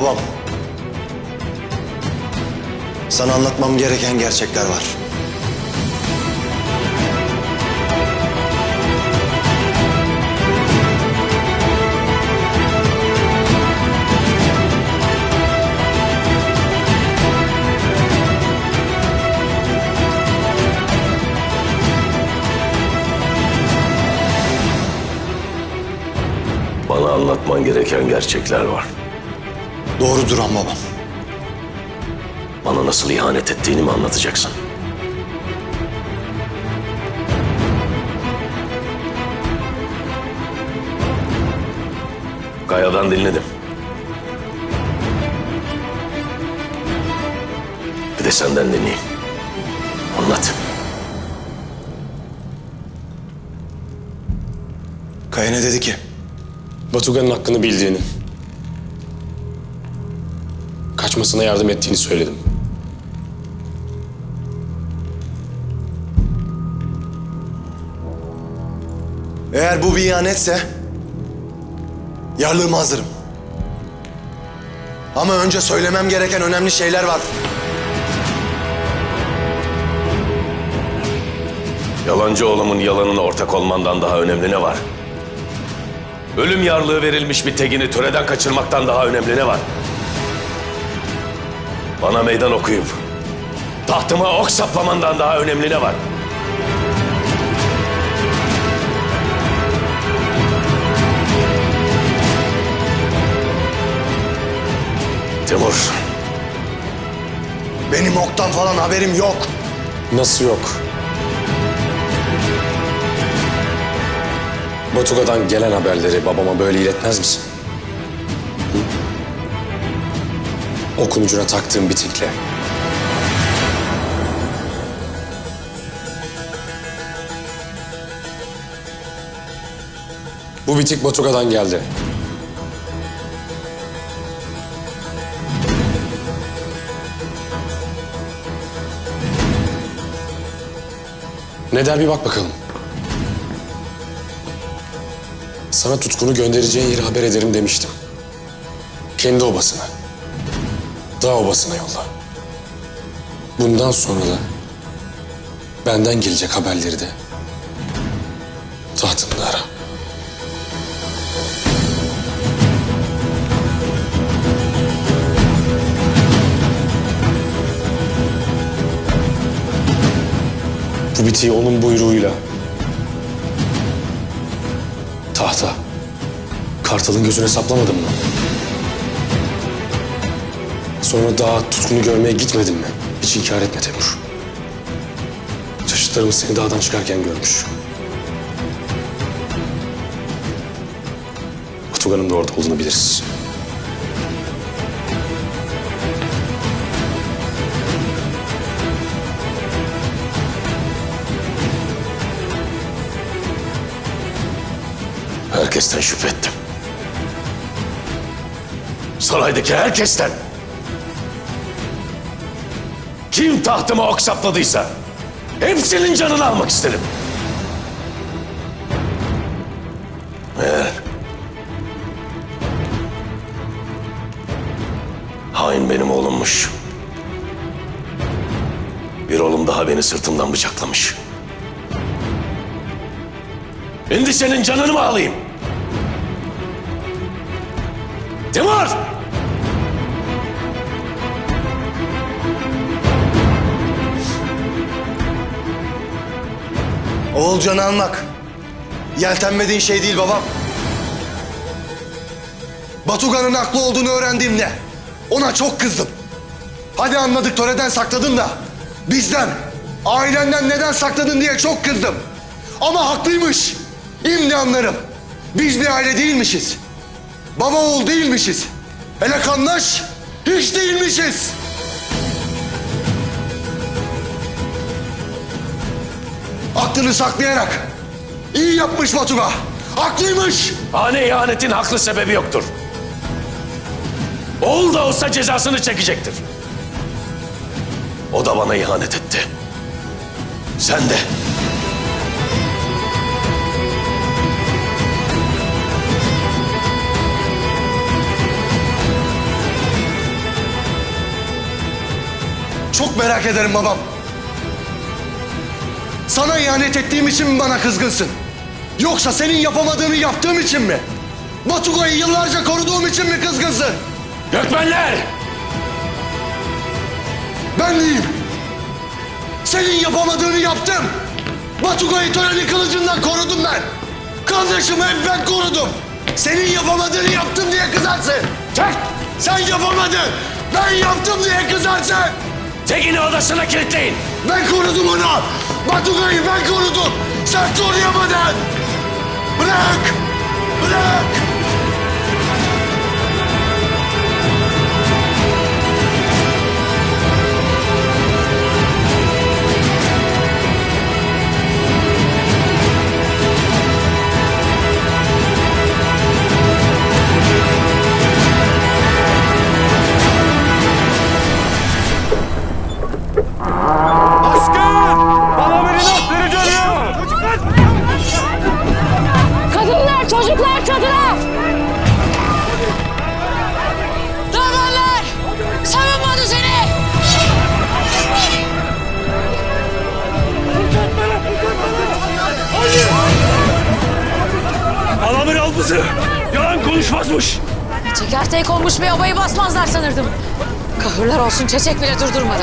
babam. Sana anlatmam gereken gerçekler var. Bana anlatman gereken gerçekler var. Doğru duran babam. Bana nasıl ihanet ettiğini mi anlatacaksın? Kaya'dan dinledim. Bir de senden dinleyeyim. Anlat. Kaya ne dedi ki? Batugan'ın hakkını bildiğini, kaçmasına yardım ettiğini söyledim. Eğer bu bir ihanetse yarlığıma hazırım. Ama önce söylemem gereken önemli şeyler var. Yalancı oğlumun yalanına ortak olmandan daha önemli ne var? Ölüm yarlığı verilmiş bir tegini töreden kaçırmaktan daha önemli ne var? Bana meydan okuyup tahtıma ok saplamandan daha önemli ne var? Timur, Benim oktan falan haberim yok. Nasıl yok? Batuga'dan gelen haberleri babama böyle iletmez misin? Okun ucuna taktığım bitikle. Bu bitik Batuga'dan geldi. Ne der bir bak bakalım. Sana tutkunu göndereceğin yeri haber ederim demiştim. Kendi obasına. Dağ obasına yolla. Bundan sonra da benden gelecek haberleri de tahtımda ara. Bu bitiği onun buyruğuyla tahta Kartal'ın gözüne saplamadın mı? Sonra daha tutkunu görmeye gitmedin mi? Hiç inkar etme Temur. Çeşitlerimiz seni dağdan çıkarken görmüş. Batugan'ın da orada olduğunu biliriz. herkesten şüphe ettim. Saraydaki herkesten. Kim tahtıma ok sapladıysa hepsinin canını almak isterim. Eğer hain benim oğlummuş. Bir oğlum daha beni sırtımdan bıçaklamış. Şimdi senin canını mı alayım? Timur! Oğulcanı almak. Yeltenmediğin şey değil babam. Batugan'ın haklı olduğunu öğrendiğimde ona çok kızdım. Hadi anladık töreden sakladın da bizden, ailenden neden sakladın diye çok kızdım. Ama haklıymış. Şimdi anlarım. Biz bir aile değilmişiz. Baba oğul değilmişiz. Hele kandaş hiç değilmişiz. Aklını saklayarak. İyi yapmış Batuga. Haklıymış. Hane ihanetin haklı sebebi yoktur. Oğul da olsa cezasını çekecektir. O da bana ihanet etti. Sen de. Çok merak ederim babam. Sana ihanet ettiğim için mi bana kızgınsın? Yoksa senin yapamadığını yaptığım için mi? Batugay'ı yıllarca koruduğum için mi kızgınsın? Gökmenler! Ben değilim. Senin yapamadığını yaptım. Batugay'ı töreni kılıcından korudum ben. Kardeşimi hep ben korudum. Senin yapamadığını yaptım diye kızarsın. Çek! Sen yapamadın. Ben yaptım diye kızarsın. Tegin'i odasına kilitleyin. Ben korudum onu. Batugay'ı ben korudum. Sen koruyamadın. Bırak. Bırak. Konuşmazmış. Çekerteye konmuş bir obayı basmazlar sanırdım. Kahırlar olsun çeçek bile durdurmadı.